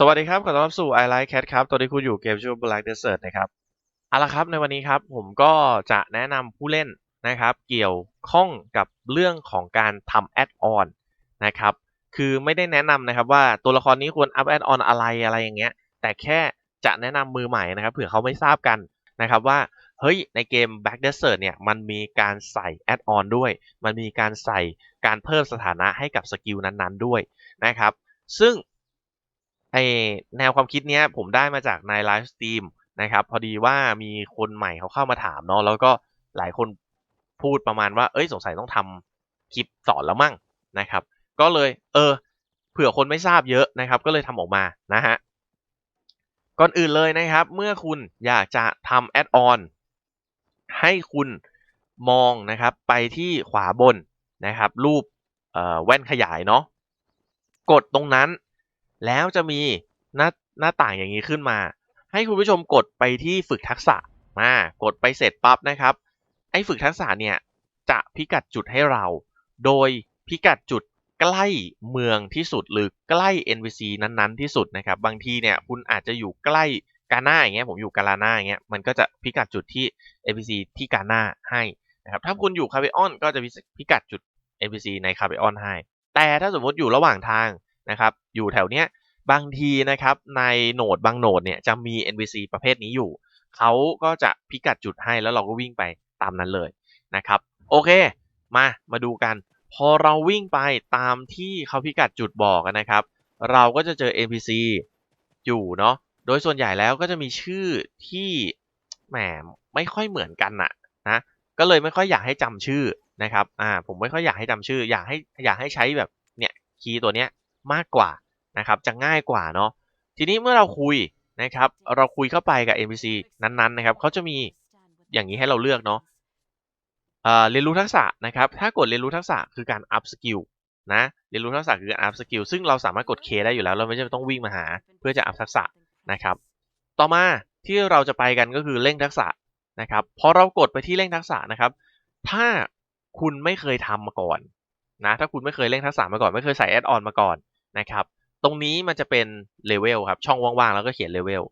สวัสดีครับ ขอต้อนรับสู่ I Like Cat ครับ ตอนนี้คุณอยู่เกมชื่อ Black Desert นะครับเอาละครับ ในวันนี้ครับ ผมก็จะแนะนำผู้เล่นนะครับ เกี่ยวข้องกับเรื่องของการทำแอดออนนะครับ คือไม่ได้แนะนำนะครับว่าตัวละครนี้ควรอัพแอดออนอะไรอะไรอย่างเงี้ย แต่แค่จะแนะนำมือใหม่นะครับ เผื่อเขาไม่ทราบกันนะครับว่า เฮ้ย ในเกม Black Desert เนี่ย มันมีการใส่แอดออนด้วย มันมีการใส่การเพิ่มสถานะให้กับสกิลนั้นๆด้วยนะครับ ซึ่ง ไอแนวความคิดเนี้ยผมได้มาจากในไลฟ์สตรีมนะครับ พอดีว่ามีคนใหม่เขาเข้ามาถามเนาะแล้วก็หลายคนพูดประมาณว่า เอ้ยสงสัยต้องทำคลิปสอนแล้วมั่งนะครับ ก็เลยเออเผื่อคนไม่ทราบเยอะนะครับ ก็เลยทำออกมานะฮะก่อนอื่นเลยนะครับ เมื่อคุณอยากจะทำแอดออนให้คุณมองนะครับไปที่ขวาบนนะครับ รูปแว่นขยายเนาะกดตรงนั้น แล้วจะมีหน้าหน้าต่างอย่างนี้ขึ้นมา ให้คุณผู้ชมกดไปที่ฝึกทักษะมากดไปเสร็จปั๊บนะครับ ไอ้ฝึกทักษะเนี่ยจะพิกัดจุดให้เรา โดยพิกัดจุดใกล้เมืองที่สุดหรือใกล้ NPC นั้นๆที่สุดนะครับ บางทีเนี่ยคุณอาจจะอยู่ใกล้กาหน้าอย่างเงี้ยผมอยู่กาลาน่าอย่างเงี้ยมันก็จะพิกัดจุดที่ NPC ที่กาหน้าให้นะครับถ้าคุณอยู่คาเบออนก็จะพิกัดจุด NPC ในคาเบออนให้ แต่ถ้าสมมติอยู่ระหว่างทาง นะครับอยู่แถวเนี้ยบางทีนะครับในโหนดบางโหนดเนี่ยจะมี NPC ประเภทนี้อยู่เขาก็จะพิกัดจุดให้แล้วเราก็วิ่งไปตามนั้นเลยนะครับโอเคมามาดูกัน พอเราวิ่งไปตามที่เขาพิกัดจุดบอกนะครับ เราก็จะเจอ NPC อยู่เนาะโดยส่วนใหญ่แล้วก็จะมีชื่อที่แหมไม่ค่อยเหมือนกันน่ะนะก็เลยไม่ค่อยอยากให้จำชื่อนะครับอ่าผมไม่ค่อยอยากให้จำชื่อ อยากให้อยากให้ใช้แบบเนี่ยคีย์ตัวเนี้ย มากกว่านะครับจะง่ายกว่าเนาะทีนี้เมื่อเราคุยนะครับเราคุยเข้าไปกับ NPC นั้นๆนะครับเขาจะมีอย่างนี้ให้เราเลือกเนาะเรียนรู้ทักษะนะครับถ้ากดเรียนรู้ทักษะคือการ up skill นะเรียนรู้ทักษะคือการ up skill ซึ่งเราสามารถกด K ได้อยู่แล้ว เราไม่จำเป็นต้องวิ่งมาหา เพื่อจะ up ทักษะนะครับ ต่อมาที่เราจะไปกันก็คือเร่งทักษะนะครับพอเรากดไปที่เร่งทักษะนะครับ ถ้าคุณไม่เคยทำมาก่อนนะถ้าคุณไม่เคยเร่งทักษะมาก่อน ไม่เคยใส่แอดออนมาก่อน นะครับ ตรงนี้มันจะเป็นเลเวลครับ ช่องว่างๆ แล้วก็เขียนเลเวล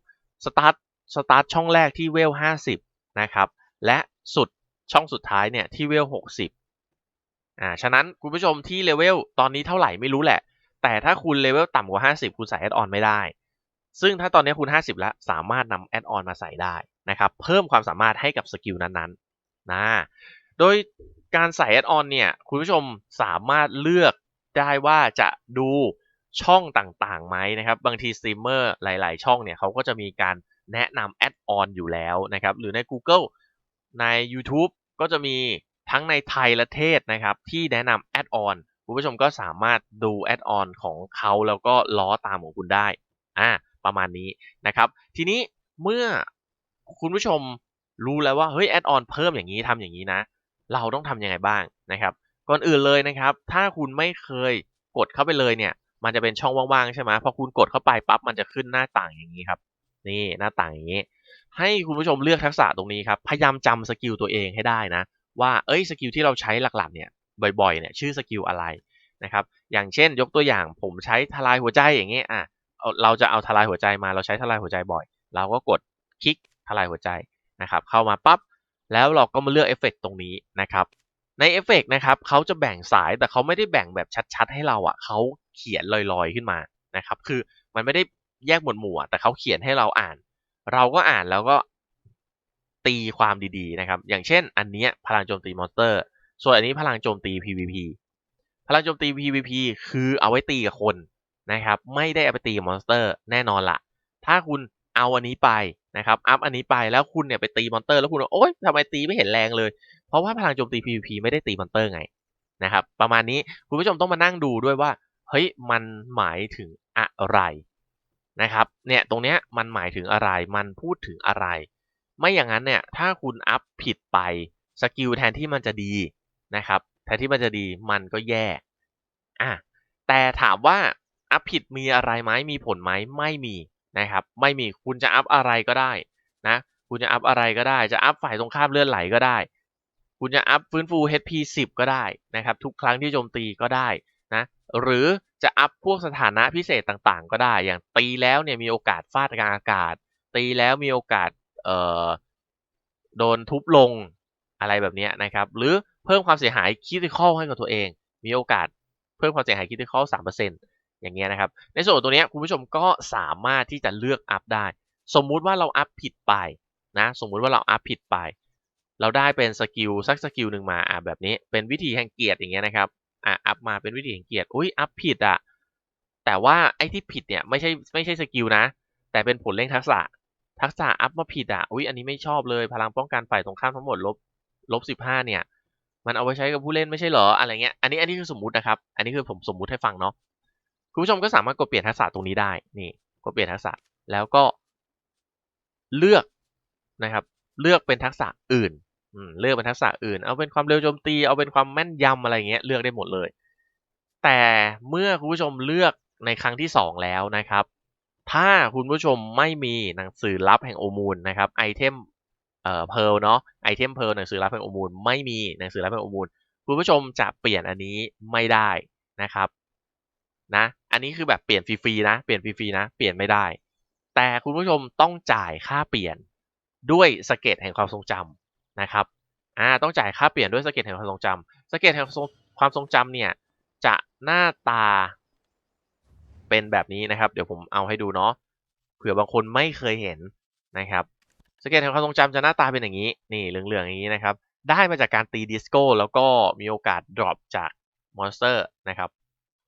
สตาร์ทสตาร์ทช่องแรกที่เวล 50 นะครับ และสุดช่องสุดท้ายเนี่ยที่เวล 60 อ่า ฉะนั้นคุณผู้ชมที่เลเวลตอนนี้เท่าไหร่ไม่รู้แหละ แต่ถ้าคุณเลเวลต่ำกว่า 50 คุณใส่แอดออนไม่ได้ ซึ่งถ้าตอนนี้คุณ 50 แล้วสามารถนำแอดออนมาใส่ได้นะครับ เพิ่มความสามารถให้กับสกิลนั้นๆ นะ โดยการใส่แอดออนเนี่ยคุณผู้ชมสามารถเลือกได้ว่าจะดู ช่องต่างๆไหมนะครับบางทีสตรีมเมอร์หลาย ๆ ช่องเนี่ยเขาก็จะมีการแนะนำแอดออนอยู่แล้วนะครับหรือใน Google ใน YouTube ก็จะมีทั้งในไทยและเทศนะครับที่แนะนำแอดออนคุณผู้ชมก็สามารถดูแอดออนของเขาแล้วก็ล้อตามของคุณได้อ่าประมาณนี้นะครับทีนี้เมื่อคุณผู้ชมรู้แล้วว่าเฮ้ยแอดออนเพิ่มอย่างนี้ทำอย่างนี้นะ เราต้องทำยังไงบ้างนะครับ ก่อนอื่นเลยนะครับ ถ้าคุณไม่เคยกดเข้าไปเลยเนี่ย มันจะเป็นช่องว่างๆใช่ไหมพอคุณกดเข้าไปปั๊บมันจะขึ้นหน้าต่างอย่างนี้ครับ นี่หน้าต่างอย่างนี้ ให้คุณผู้ชมเลือกทักษะตรงนี้ครับพยายามจำสกิลตัวเองให้ได้นะ ว่าเอ้ยสกิลที่เราใช้หลักๆเนี่ยบ่อยๆเนี่ยชื่อสกิลอะไรนะครับอย่างเช่นยกตัวอย่างผมใช้ทลายหัวใจอย่างเงี้ยอะเราจะเอาทลายหัวใจมาเราใช้ทลายหัวใจบ่อย เราก็กดคลิกทลายหัวใจนะครับเข้ามาปั๊บแล้วเราก็มาเลือกเอฟเฟกตรงนี้นะครับ ในเอฟเฟกนะครับเขาจะแบ่งสายแต่เขาไม่ได้แบ่งแบบชัดๆ ให้เราอะเขาเขียนลอยๆขึ้นมานะครับคือมันไม่ได้แยกหมวดหมู่แต่เขาเขียนให้เราอ่าน เราก็อ่านแล้วก็ตีความดีๆนะครับ อย่างเช่น อันนี้พลังโจมตีมอนสเตอร์ ส่วนอันนี้พลังโจมตี PVP พลังโจมตี PVP คือเอาไว้ตีกับคนนะครับไม่ได้เอาไปตีมอนสเตอร์แน่นอนละถ้าคุณเอาอันนี้ไปนะครับอัพอันนี้ไปแล้วคุณเนี่ยไปตีมอนสเตอร์แล้วคุณโอ๊ยทำไมตีไม่เห็นแรงเลย เพราะว่าพลังโจมตี PVP ไม่ได้ตีมอนเตอร์ไงนะครับ ประมาณนี้คุณผู้ชมต้องมานั่งดูด้วยว่า เฮ้ยมันหมายถึงอะไรนะครับ เนี่ยตรงเนี้ยมันหมายถึงอะไรมันพูดถึงอะไร ไม่อย่างนั้นเนี่ยถ้าคุณอัพผิดไปสกิลแทนที่มันจะดีนะครับแทนที่มันจะดีมันก็แย่อะแต่ถามว่าอัพผิดมีอะไรไหมมีผลไหมไม่มีนะครับ ไม่มีคุณจะอัพอะไรก็ได้นะ คุณจะอัพอะไรก็ได้ จะอัพฝ่ายตรงข้ามเลื่อนไหลก็ได้ คุณจะอัพฟื้นฟู HP 10 ก็ได้นะครับ ทุกครั้งที่โจมตีก็ได้นะหรือจะอัพพวกสถานะพิเศษต่างๆ ก็ได้ อย่างตีแล้วเนี่ยมีโอกาสฟาดกลางอากาศ ตีแล้วมีโอกาสเอ่อโดนทุบลงอะไรแบบนี้นะครับ หรือเพิ่มความเสียหายคิด i c a l ให้กับตัวเอง มีโอกาสเพิ่มความเสียหายคิด i c a l 3%อย่างเงี้ยนะครับ ในส่วนตัวเนี้ยคุณผู้ชมก็สามารถที่จะเลือกอัพได้ สมมุติว่าเราอัพผิดไปนะ สมมุติว่าเราอัพผิดไป เราได้เป็นสกิลสักสกิลหนึ่งมาอะแบบนี้เป็นวิธีแห่งเกียรติอย่างเงี้ยนะครับอะอัพมาเป็นวิธีแห่งเกียรติอุ้ยอัพผิดอะแต่ว่าไอ้ที่ผิดเนี่ยไม่ใช่ไม่ใช่สกิลนะ แต่เป็นผลเร่งทักษะทักษะอัพมาผิดอะอุ้ยอันนี้ไม่ชอบเลยพลังป้องกันฝ่ายตรงข้ามทั้งหมดลบลบสิบห้าเนี่ย มันเอาไว้ใช้กับผู้เล่นไม่ใช่เหรออะไรเงี้ยอันนี้อันนี้คือสมมุตินะครับอันนี้คือผมสมมุติให้ฟังเนาะคุณผู้ชมก็สามารถกดเปลี่ยนทักษะตรงนี้ได้นี่กดเปลี่ยนทักษะแล้วก็เลือกนะครับ เลือกเป็นทักษะอื่น เลือกเป็นทักษะอื่น เอาเป็นความเร็วโจมตี เอาเป็นความแม่นยำอะไรเงี้ยเลือกได้หมดเลย แต่เมื่อคุณผู้ชมเลือกในครั้งที่สองแล้วนะครับ ถ้าคุณผู้ชมไม่มีหนังสือลับแห่งโอมูลนะครับไอเทมเอ่อเพลเนาะไอเทมเพลหนังสือลับแห่งโอมูลไม่มีหนังสือลับแห่งโอมูลคุณผู้ชมจะเปลี่ยนอันนี้ไม่ได้นะครับนะอันนี้คือแบบเปลี่ยนฟรีๆนะเปลี่ยนฟรีๆนะเปลี่ยนไม่ได้ แต่คุณผู้ชมต้องจ่ายค่าเปลี่ยนด้วยสเก็ตแห่งความทรงจำ นะครับอ่าต้องจ่ายค่าเปลี่ยนด้วยสเก็ตแห่งความทรงจำสเก็ตแห่งความทรงจำเนี่ยจะหน้าตาเป็นแบบนี้นะครับ เดี๋ยวผมเอาให้ดูเนาะเผื่อบางคนไม่เคยเห็นนะครับสเก็ตแห่งความทรงจำจะหน้าตาเป็นอย่างนี้นี่เหลืองๆอย่างนี้นะครับได้มาจากการตีดิสโก้แล้วก็มีโอกาสดรอปจากมอนสเตอร์นะครับ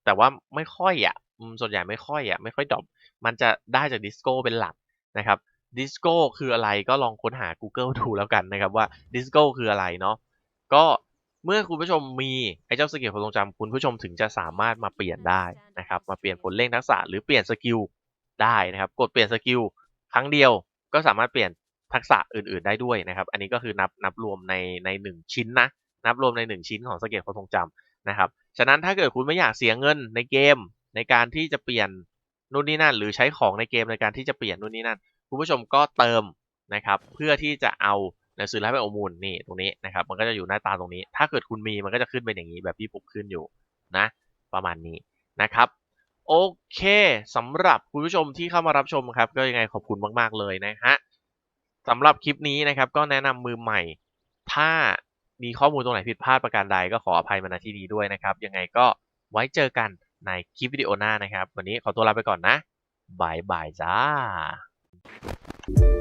แต่ว่าไม่ค่อยอะส่วนใหญ่ไม่ค่อยอะไม่ค่อยดรอปมันจะได้จากดิสโก้เป็นหลักนะครับ ดิสโก้คืออะไรก็ลองค้นหา Google ดูแล้วกันนะครับว่าดิสโก้คืออะไรเนาะก็เมื่อคุณผู้ชมมีไอ้เจ้าสกิลความทรงจำคุณผู้ชมถึงจะสามารถมาเปลี่ยนได้นะครับมาเปลี่ยนผลเร่งทักษะหรือเปลี่ยนสกิลได้นะครับกดเปลี่ยนสกิลครั้งเดียวก็สามารถเปลี่ยนทักษะอื่น ๆ ได้ด้วยนะครับ อันนี้ก็คือนับนับรวมในในหนึ่งชิ้นนะนับรวมในหนึ่งชิ้นของสเก็ตความทรงจำนะครับ ฉะนั้นถ้าเกิดคุณไม่อยากเสียเงินในเกมในการที่จะเปลี่ยนนู่นนี่นั่น หรือใช้ของในเกมในการที่จะเปลี่ยนนู่นนี่นั่น คุณผู้ชมก็เติมนะครับ เพื่อที่จะเอาหนังสือรับไปอมูลนี่ตรงนี้นะครับ มันก็จะอยู่หน้าตาตรงนี้ ถ้าเกิดคุณมีมันก็จะขึ้นเป็นอย่างนี้แบบที่ผมขึ้นอยู่นะ ประมาณนี้นะครับโอเคสำหรับคุณผู้ชมที่เข้ามารับชมครับ ก็ยังไงขอบคุณมาก ๆ เลยนะฮะสำหรับคลิปนี้นะครับ ก็แนะนำมือใหม่ ถ้ามีข้อมูลตรงไหนผิดพลาดประการใดก็ขออภัยมาณที่นี้ด้วยนะครับ ยังไงก็ไว้เจอกันในคลิปวิดีโอหน้านะครับ วันนี้ขอตัวลาไปก่อนนะบายบายจ้า Thank you.